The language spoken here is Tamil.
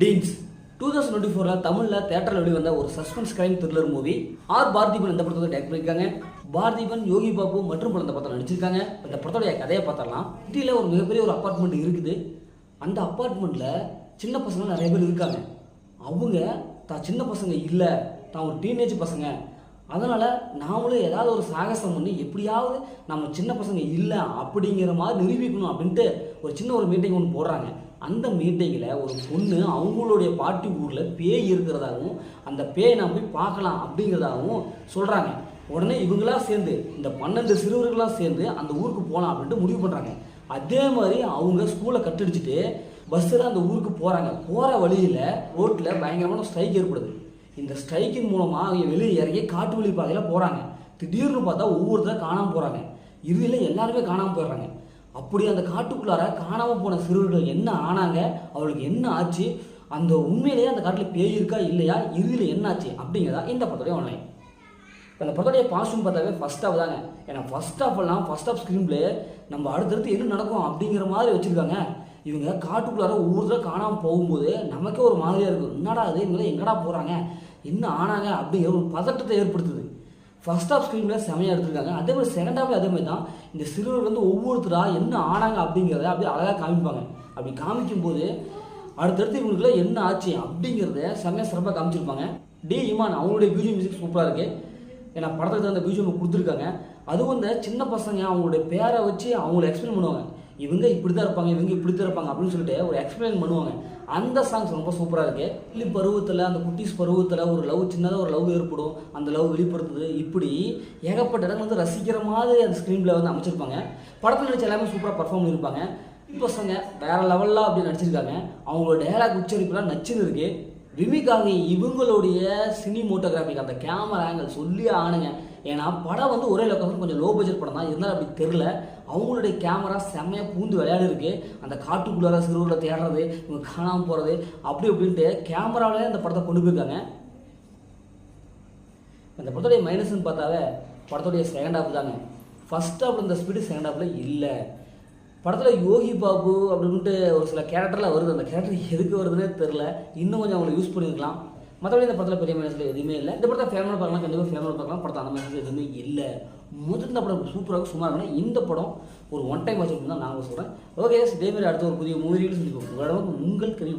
டீன்ஸ் டூ தௌசண்ட் டுவெண்ட்டி ஃபோரில் தமிழில் தேட்டரில் வெளிவந்த ஒரு suspense crime thriller movie R. Parthiban இந்த படத்தை டேக் பண்ணியிருக்காங்க. பார்த்திபன் யோகி பாபு மற்றும் பல இந்த படத்தில் நடிச்சிருக்காங்க. இந்த படத்தோடைய கதையை பார்த்தரலாம் சிட்டியில் ஒரு மிகப்பெரிய ஒரு அப்பார்ட்மெண்ட் இருக்குது. அந்த அப்பார்ட்மெண்ட்டில் சின்ன பசங்க நிறைய பேர் இருக்காங்க. அவங்க தான் சின்ன பசங்க இல்லை. தான் ஒரு டீனேஜ் பசங்க. அதனால் நாமளும் ஏதாவது ஒரு சாகசம் பண்ணி எப்படியாவது நம்ம சின்ன பசங்க இல்லை அப்படிங்கிற மாதிரி நிரூபிக்கணும் அப்படின்ட்டு ஒரு சின்ன ஒரு மீட்டிங் ஒன்று போடுறாங்க. அந்த மீட்டிங்கில் ஒரு பொண்ணு அவங்களுடைய பாட்டி ஊரில் பேய் இருக்கிறதாகவும் அந்த பேயை நான் போய் பார்க்கலாம் அப்படிங்கிறதாகவும் சொல்கிறாங்க உடனே இவங்களாம் சேர்ந்து இந்த பன்னெண்டு சிறுவர்களாம் சேர்ந்து அந்த ஊருக்கு போகலாம் அப்படின்ட்டு முடிவு பண்ணுறாங்க அதே மாதிரி அவங்க ஸ்கூலை கட்டடிச்சிட்டு பஸ்ஸில் அந்த ஊருக்கு போகிறாங்க போகிற வழியில் ரோட்டில் பயங்கரமான ஸ்ட்ரைக் ஏற்படுது. இந்த ஸ்ட்ரைக்கின் மூலமாக அவங்க வெளியே இறங்கி காட்டு வழி பாதையில் போகிறாங்க திடீர்னு பார்த்தா ஒவ்வொருத்தரும் காணாமல் போகிறாங்க இறுதியில் எல்லாருமே காணாமல் போயிடுறாங்க. அப்படி அந்த காட்டுக்குள்ளார காணாமல் போன சிறுவர்கள் என்ன ஆனாங்க? அவளுக்கு என்ன ஆச்சு? அந்த உண்மையிலேயே அந்த காட்டில் பேய் இருக்கா இல்லையா? இறுதியில் என்ன ஆச்சு? அப்படிங்கிறதா இந்த படத்துடைய ஆன்லைன் இப்போ அந்த படத்துடைய பாஸ்டும் பார்த்தாவே ஃபஸ்ட் ஆஃப் தாங்க. ஏன்னா ஃபஸ்ட் ஆஃப் எல்லாம் ஃபஸ்ட் ஆஃப் ஸ்க்ரீன் பிளே நம்ம அடுத்தடுத்து என்ன நடக்கும் அப்படிங்கிற மாதிரி வச்சுருக்காங்க. இவங்க காட்டுக்குள்ளார ஒவ்வொருத்தரும் காணாமல் போகும்போது நமக்கே ஒரு மாதிரியாக இருக்கும் என்னடா அது இவங்களாம் எங்கடா போகிறாங்க என்ன ஆனாங்க? அப்படிங்கிற ஒரு பதட்டத்தை ஏற்படுத்துது. ஃபர்ஸ்ட் ஆஃப் ஸ்க்ரீனில் செமையாக எடுத்திருக்காங்க. அதே மாதிரி செகண்ட் ஹாஃப் அதே மாதிரி தான் இந்த சிறுவர் வந்து ஒவ்வொருத்தராக என்ன ஆனாங்க அப்படிங்கிறத அப்படியே அழகாக காமிப்பாங்க. அப்படி காமிக்கும்போது அடுத்தடுத்து இவங்களுக்குள்ள என்ன ஆச்சு அப்படிங்கிறத செம்மையாக சிறப்பாக காமிச்சிருப்பாங்க. டி இமான் அவங்களுடைய பியூஜியம் மியூசிக் சூப்பராக இருக்குது ஏன்னா படத்துக்கு தகுந்த பியூஜியம் கொடுத்துருக்காங்க. அதுவும் இந்த சின்ன பசங்க அவங்களுடைய பேரை வச்சு அவங்கள எக்ஸ்பிளைன் பண்ணுவாங்க. இவங்க இப்படி தான் இருப்பாங்க இவங்க இப்படி தான் இருப்பாங்க அப்படின்னு சொல்லிட்டு ஒரு எக்ஸ்பிளைன் பண்ணுவாங்க. அந்த சாங்ஸ் ரொம்ப சூப்பராக இருக்குது இல்லை பருவத்தில் அந்த குட்டீஸ் பருவத்தில் ஒரு லவ் சின்னதாக ஒரு லவ் ஏற்படும். அந்த லவ் வெளிப்படுத்துது. இப்படி ஏகப்பட்ட இடங்கள் வந்து ரசிக்கிற மாதிரி அந்த ஸ்க்ரீனில் வந்து அமைச்சிருப்பாங்க. படத்தில் நடிச்ச எல்லாமே சூப்பராக பர்ஃபார்ம் பண்ணியிருப்பாங்க. பசங்க வேற லெவலில் அப்படி நடிச்சிருக்காங்க. அவங்களோட டேலாக் உச்சரிப்புலாம் நச்சுன்னு இருக்குது விமிக்காக இவங்களுடைய சினிமோட்டோகிராஃபிக் அந்த கேமரா ஆங்கிள் சொல்லி ஆனுங்க. ஏன்னா படம் வந்து ஒரே லொக்கேஷன் கொஞ்சம் லோ பட்ஜெட் படம் தான். இருந்தாலும் அப்படி தெரில அவங்களுடைய கேமரா செம்மையாக பூந்து விளையாடிருக்கு. அந்த காட்டுக்குள்ளார சிறுவர்களை தேடுறது இவங்க காணாமல் போகிறது அப்படி அப்படின்ட்டு கேமராவிலே அந்த படத்தை கொண்டு போயிருக்காங்க. அந்த படத்துடைய மைனஸ்ன்னு பார்த்தாவே படத்துடைய செகண்ட் ஹாஃப் தாங்க. ஃபஸ்ட் ஹாஃப் இந்த ஸ்பீடு செகண்ட் ஹாஃபில் இல்லை. படத்தில் யோகி பாபு அப்படின்ட்டு ஒரு சில கேரக்டரில் வருது. அந்த கேரக்டர் எதுக்கு வருதுன்னே தெரில இன்னும் கொஞ்சம் அவங்களை யூஸ் பண்ணியிருக்கலாம் மற்றபடி இந்த படத்தில் பெரிய மைனஸில் எதுவுமே இல்லை. இந்த படத்தை ஃபேமிலி பார்க்கலாம் கண்டிப்பாக ஃபேமிலி பார்க்கலாம். படத்தை அந்த மனசில் எதுவுமே இல்லை. முதல் இந்த படம் சூப்பராக சுமார் இருக்குன்னா இந்த படம் ஒரு ஒன் டைம் வாட்ச் தான் நாங்கள் சொல்கிறேன் ஓகே இதே அடுத்த ஒரு புதிய மூவி சந்திப்போம் உங்களிடம் உங்கள் கல்வி